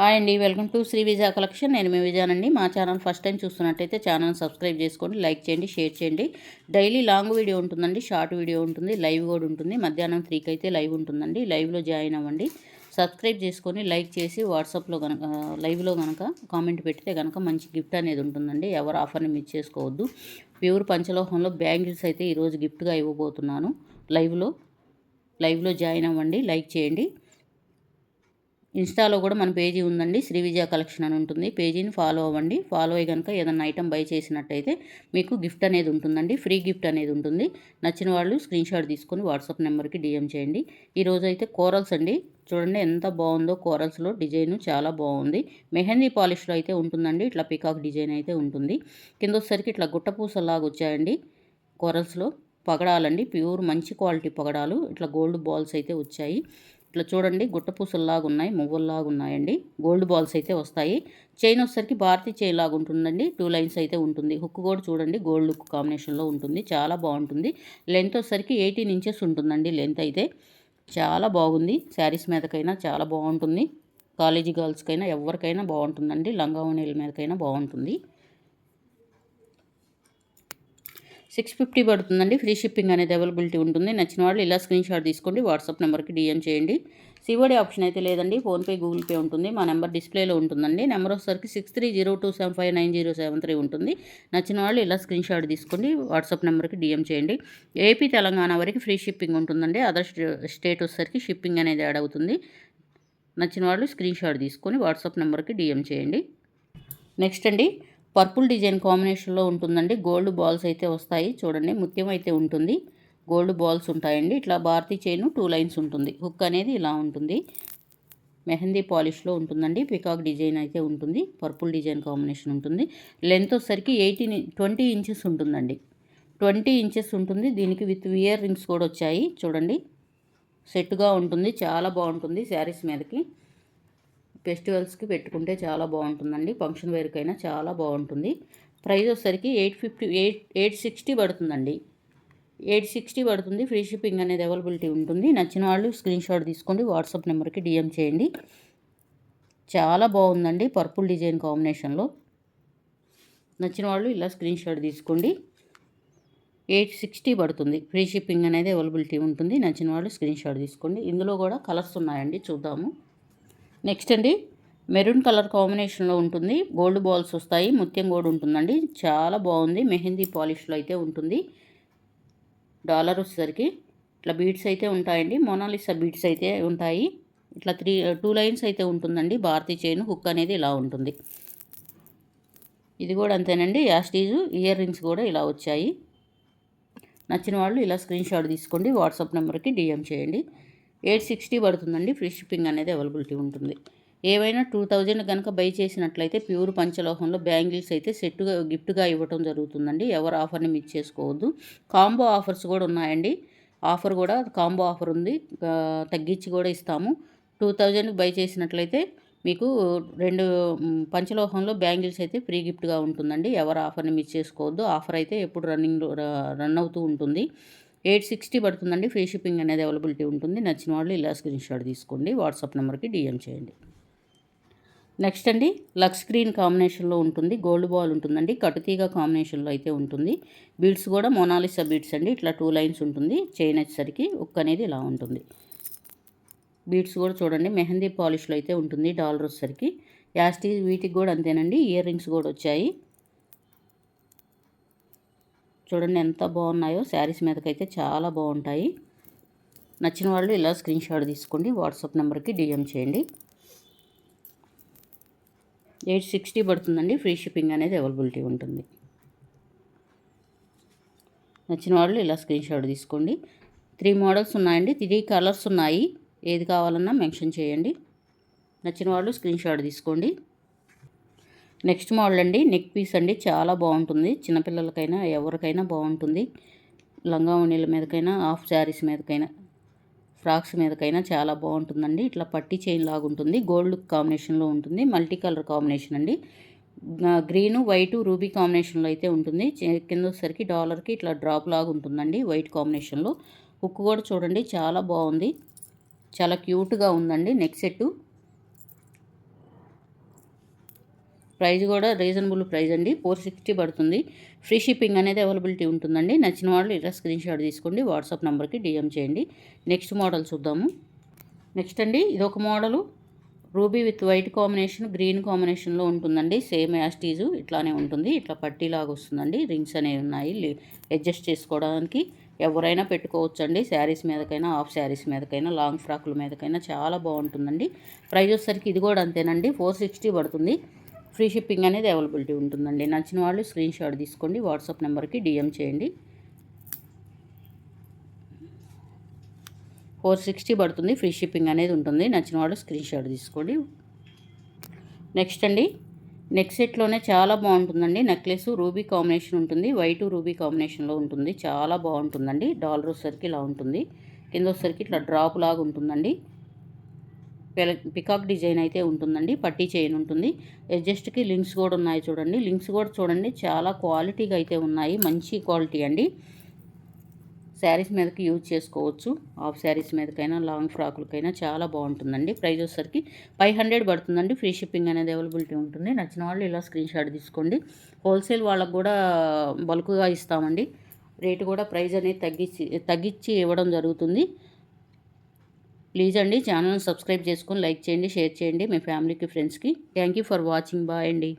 Hi అండి welcome to Shri Vijaya collection. నేను మీ విజయానండి మా ఛానల్ ఫస్ట్ టైం చూస్తున్నట్టయితే ఛానల్ సబ్స్క్రైబ్ చేసుకోండి లైక్ చేయండి షేర్ చేయండి. డైలీ లాంగ్ వీడియో ఉంటుందండి షార్ట్ వీడియో ఉంటుంది లైవ్ కూడా ఉంటుంది. మధ్యాహ్నం త్రీకి అయితే లైవ్ ఉంటుందండి. లైవ్లో జాయిన్ అవ్వండి. సబ్స్క్రైబ్ చేసుకొని లైక్ చేసి వాట్సాప్లో కనుక లైవ్లో కనుక కామెంట్ పెడితే కనుక మంచి గిఫ్ట్ అనేది ఉంటుందండి. ఎవరు ఆఫర్ని మిస్ చేసుకోవద్దు. ప్యూర్ పంచలోహంలో బ్యాంగిల్స్ అయితే ఈరోజు గిఫ్ట్గా ఇవ్వబోతున్నాను. లైవ్లో లైవ్లో జాయిన్ అవ్వండి లైక్ చేయండి. ఇన్స్టాలో కూడా మన పేజీ ఉందండి. శ్రీ విజయ కలెక్షన్ అని ఉంటుంది. పేజీని ఫాలో అవ్వండి. ఫాలో అయ్యి కనుక ఏదైనా ఐటమ్ బై చేసినట్టయితే మీకు గిఫ్ట్ అనేది ఉంటుందండి. ఫ్రీ గిఫ్ట్ అనేది ఉంటుంది. నచ్చిన వాళ్ళు స్క్రీన్ షాట్ తీసుకొని వాట్సాప్ నెంబర్కి డిఎం చేయండి. ఈరోజు అయితే కోరల్స్ అండి. చూడండి ఎంత బాగుందో కోరల్స్లో డిజైన్ చాలా బాగుంది. మెహందీ పాలిష్లో అయితే ఉంటుందండి. ఇట్లా పికాక్ డిజైన్ అయితే ఉంటుంది. కింద వచ్చేసరికి ఇట్లా గుట్టపూసలాగా వచ్చాయండి కోరల్స్లో. పగడాలండి. ప్యూర్ మంచి క్వాలిటీ పగడాలు. ఇట్లా గోల్డ్ బాల్స్ అయితే వచ్చాయి. ఇట్లా చూడండి గుట్టపూసల్లాగా ఉన్నాయి మువ్వల్లాగా ఉన్నాయండి గోల్డ్ బాల్స్ అయితే వస్తాయి. చైన్ వచ్చేసరికి భారతీ చైన్ లాగా ఉంటుందండి టూ లైన్స్ అయితే ఉంటుంది. హుక్ కూడా చూడండి గోల్డ్ హుక్ కాంబినేషన్లో ఉంటుంది. చాలా బాగుంటుంది. లెంత్ వచ్చేసరికి ఎయిటీన్ ఇంచెస్ ఉంటుందండి లెంత్ అయితే. చాలా బాగుంది. శారీస్ మీదకైనా చాలా బాగుంటుంది. కాలేజీ గర్ల్స్కైనా ఎవరికైనా బాగుంటుందండి. లంగా మీదకైనా బాగుంటుంది. సిక్స్ ఫిఫ్టీ పడుతుందండి. ఫ్రీ షిప్పింగ్ అనేది అవైలబిలిటీ ఉంటుంది. నచ్చిన వాళ్ళు ఇలా స్క్రీన్ షాట్ తీసుకోండి. వాట్సాప్ నెంబర్కి డిఎం చేయండి. సివోడి ఆప్షన్ అయితే లేదండి. ఫోన్పే గూగుల్ పే ఉంటుంది. మా నెంబర్ డిస్ప్లేలో ఉంటుందండి. నెంబర్ వచ్చేసరికి six three zero two seven five nine zero seven three ఉంటుంది. నచ్చిన వాళ్ళు ఇలా స్క్రీన్ షాట్ తీసుకోండి. వాట్సాప్ నెంబర్కి డిఎం చేయండి. ఏపీ తెలంగాణ వరకు ఫ్రీ షిప్పింగ్ ఉంటుందండి. అదర్ స్టేట్ వచ్చేసరికి షిప్పింగ్ అనేది యాడ్ అవుతుంది. నచ్చిన వాళ్ళు స్క్రీన్ షాట్ తీసుకొని వాట్సాప్ నెంబర్కి డిఎం చేయండి. నెక్స్ట్ అండి. పర్పుల్ డిజైన్ కాంబినేషన్లో ఉంటుందండి. గోల్డ్ బాల్స్ అయితే వస్తాయి. చూడండి ముత్యం అయితే ఉంటుంది. గోల్డ్ బాల్స్ ఉంటాయండి. ఇట్లా భారతీ చైన్ టూ లైన్స్ ఉంటుంది. హుక్ అనేది ఇలా ఉంటుంది. మెహందీ పాలిష్లో ఉంటుందండి. పికాక్ డిజైన్ అయితే ఉంటుంది. పర్పుల్ డిజైన్ కాంబినేషన్ ఉంటుంది. లెంత్ వచ్చేసరికి ఎయిటీన్ ట్వంటీ ఇంచెస్ ఉంటుందండి. ట్వంటీ ఇంచెస్ ఉంటుంది. దీనికి విత్ ఇయర్ రింగ్స్ కూడా వచ్చాయి. చూడండి సెట్గా ఉంటుంది. చాలా బాగుంటుంది శారీస్ మీదకి. ఫెస్టివల్స్కి పెట్టుకుంటే చాలా బాగుంటుందండి. ఫంక్షన్ వేరుకైనా చాలా బాగుంటుంది. ప్రైస్ వచ్చేసరికి eight fifty eight eight sixty పడుతుందండి. ఎయిట్ సిక్స్టీ పడుతుంది. ఫ్రీ షిప్పింగ్ అనేది అవైలబిలిటీ ఉంటుంది. నచ్చిన వాళ్ళు స్క్రీన్ షాట్ తీసుకోండి. వాట్సాప్ నెంబర్కి డిఎం చేయండి. చాలా బాగుందండి పర్పుల్ డిజైన్ కాంబినేషన్లో. నచ్చిన వాళ్ళు ఇలా స్క్రీన్ షాట్ తీసుకోండి. ఎయిట్ సిక్స్టీ పడుతుంది. ఫ్రీ షిప్పింగ్ అనేది అవైలబిలిటీ ఉంటుంది. నచ్చిన వాళ్ళు స్క్రీన్ షాట్ తీసుకోండి. ఇందులో కూడా కలర్స్ ఉన్నాయండి. చూద్దాము. నెక్స్ట్ అండి మెరూన్ కలర్ కాంబినేషన్లో ఉంటుంది. గోల్డ్ బాల్స్ వస్తాయి. ముత్యం కూడా ఉంటుందండి. చాలా బాగుంది. మెహందీ పాలిష్లో అయితే ఉంటుంది. డాలర్ వచ్చేసరికి ఇట్లా బీడ్స్ అయితే ఉంటాయండి. మోనాలిసా బీడ్స్ అయితే ఉంటాయి. ఇట్లా త్రీ టూ లైన్స్ అయితే ఉంటుందండి. భారతీ చైన్ హుక్ అనేది ఇలా ఉంటుంది. ఇది కూడా అంతేనండి. యాస్టీజు ఇయర్ రింగ్స్ కూడా ఇలా వచ్చాయి. నచ్చిన వాళ్ళు ఇలా స్క్రీన్ షాట్ తీసుకోండి. వాట్సాప్ నెంబర్కి డిఎం చేయండి. ఎయిట్ సిక్స్టీ పడుతుందండి ఫ్రీ షిప్పింగ్ అనేది అవైలబిలిటీ ఉంటుంది. ఏవైనా టూ థౌజండ్ కనుక బై చేసినట్లయితే ప్యూర్ పంచలోహంలో బ్యాంగిల్స్ అయితే సెట్గా గిఫ్ట్గా ఇవ్వటం జరుగుతుందండి. ఎవరు ఆఫర్ని మిస్ చేసుకోవద్దు. కాంబో ఆఫర్స్ కూడా ఉన్నాయండి. ఆఫర్ కూడా కాంబో ఆఫర్ ఉంది. తగ్గించి కూడా ఇస్తాము. టూ థౌజండ్ బై చేసినట్లయితే మీకు రెండు పంచలోహంలో బ్యాంగిల్స్ అయితే ఫ్రీ గిఫ్ట్గా ఉంటుందండి. ఎవరు ఆఫర్ని మిస్ చేసుకోవద్దు. ఆఫర్ అయితే ఎప్పుడు రన్నింగ్ రన్ అవుతూ ఉంటుంది. ఎయిట్ సిక్స్టీ పడుతుందండి. ఫ్రీ షిప్పింగ్ అనేది అవైలబిలిటీ ఉంటుంది. నచ్చిన వాళ్ళు ఇలా స్క్రీన్ షాట్ తీసుకోండి. వాట్సాప్ నెంబర్కి డిఎం చేయండి. నెక్స్ట్ అండి లక్స్ స్క్రీన్ కాంబినేషన్లో ఉంటుంది. గోల్డ్ బాల్ ఉంటుందండి. కటుతీగ కాంబినేషన్లో అయితే ఉంటుంది. బీడ్స్ కూడా మోనాలిసా బీడ్స్ అండి. ఇట్లా టూ లైన్స్ ఉంటుంది. చైన్ వచ్చేసరికి ఉక్ అనేది ఇలా ఉంటుంది. బీడ్స్ కూడా చూడండి. మెహందీ పాలిష్లో అయితే ఉంటుంది. డాలర్ వచ్చేసరికి యాస్టీ వీటికి కూడా అంతేనండి. ఇయర్ రింగ్స్ కూడా వచ్చాయి. చూడండి ఎంత బాగున్నాయో. శారీస్ మీదకైతే చాలా బాగుంటాయి. నచ్చిన వాళ్ళు ఇలా స్క్రీన్ షాట్ తీసుకోండి. వాట్సాప్ నెంబర్కి డిఎం చేయండి. ఎయిట్ సిక్స్టీ పడుతుందండి. ఫ్రీ షిప్పింగ్ అనేది అవైలబిలిటీ ఉంటుంది. నచ్చిన వాళ్ళు ఇలా స్క్రీన్ షాట్ తీసుకోండి. త్రీ మోడల్స్ ఉన్నాయండి. త్రీ కలర్స్ ఉన్నాయి. ఏది కావాలన్నా మెన్షన్ చేయండి. నచ్చిన వాళ్ళు స్క్రీన్ షాట్ తీసుకోండి. నెక్స్ట్ మోడల్ అండి నెక్ పీస్ అండి. చాలా బాగుంటుంది. చిన్నపిల్లలకైనా ఎవరికైనా బాగుంటుంది. లంగా ఉన్నీళ్ళ మీదకైనా హాఫ్ శారీస్ మీదకైనా ఫ్రాక్స్ మీదకైనా చాలా బాగుంటుందండి. ఇట్లా పట్టి చైన్ లాగా ఉంటుంది గోల్డ్ కాంబినేషన్లో ఉంటుంది. మల్టీ కలర్ కాంబినేషన్ అండి. గ్రీను వైటు రూబీ కాంబినేషన్లో అయితే ఉంటుంది. కింద వచ్చేసరికి డాలర్కి ఇట్లా డ్రాప్ లాగా ఉంటుందండి వైట్ కాంబినేషన్లో. హుక్ కూడా చూడండి చాలా బాగుంది. చాలా క్యూట్గా ఉందండి నెక్ సెట్టు. ప్రైస్ కూడా రీజనబుల్ ప్రైస్ అండి. ఫోర్ సిక్స్టీ పడుతుంది. ఫ్రీ షిప్పింగ్ అనేది అవైలబిలిటీ ఉంటుందండి. నచ్చిన వాళ్ళు ఇలా స్క్రీన్ షాట్ తీసుకోండి. వాట్సాప్ నెంబర్కి డిఎం చేయండి. నెక్స్ట్ మోడల్ చూద్దాము. నెక్స్ట్ అండి ఇది ఒక model. Ruby with white combination green కాంబినేషన్లో ఉంటుందండి. సేమ్ యాస్టీజు ఇట్లానే ఉంటుంది. ఇట్లా పట్టీలాగా వస్తుందండి. రింగ్స్ అనేవి ఉన్నాయి. అడ్జస్ట్ చేసుకోవడానికి ఎవరైనా పెట్టుకోవచ్చండి. శారీస్ మీదకైనా హాఫ్ శారీస్ మీదకైనా లాంగ్ ఫ్రాకుల మీదకైనా చాలా బాగుంటుందండి. ప్రైస్ వచ్చేసరికి ఇది కూడా అంతేనండి. ఫోర్ సిక్స్టీ పడుతుంది. ఫ్రీ షిప్పింగ్ అనేది అవైలబిలిటీ ఉంటుందండి. నచ్చిన వాళ్ళు స్క్రీన్ షాట్ తీసుకోండి వాట్సాప్ నెంబర్కి డిఎం చేయండి. ఫోర్ సిక్స్టీ పడుతుంది ఫ్రీ షిప్పింగ్ అనేది ఉంటుంది. నచ్చిన వాళ్ళు స్క్రీన్ షాట్ తీసుకోండి. నెక్స్ట్ అండి నెక్ సెట్లోనే చాలా బాగుంటుందండి. నెక్లెస్ రూబీ కాంబినేషన్ ఉంటుంది వైట్ రూబీ కాంబినేషన్లో ఉంటుంది. చాలా బాగుంటుందండి. డాలర్ వచ్చేసరికి ఇలా ఉంటుంది. కింద వచ్చేసరికి ఇట్లా డ్రాప్ లాగా ఉంటుందండి. పికాక్ డిజైన్ అయితే ఉంటుందండి పట్టీ చైన్ ఉంటుంది. ఎడ్జస్ట్కి లింక్స్ కూడా ఉన్నాయి చూడండి. లింక్స్ కూడా చూడండి చాలా క్వాలిటీగా అయితే ఉన్నాయి. మంచి క్వాలిటీ అండి. శారీస్ మీదకి యూజ్ చేసుకోవచ్చు. హాఫ్ శారీస్ మీదకైనా లాంగ్ ఫ్రాకులకైనా చాలా బాగుంటుందండి. ప్రైస్ వచ్చేసరికి ఫైవ్ హండ్రెడ్ పడుతుందండి. ఫ్రీ షిప్పింగ్ అనేది అవైలబిలిటీ ఉంటుంది. నచ్చిన వాళ్ళు ఇలా స్క్రీన్ షాట్ తీసుకోండి. హోల్సేల్ వాళ్ళకు కూడా బల్క్గా ఇస్తామండి. రేటు కూడా ప్రైస్ అనేది తగ్గించి తగ్గించి ఇవ్వడం జరుగుతుంది. ప్లీజ్ అండి ఛానల్ని సబ్స్క్రైబ్ చేసుకొని లైక్ చేయండి షేర్ చేయండి మీ ఫ్యామిలీకి ఫ్రెండ్స్కి. Thank you for watching. Bye అండి.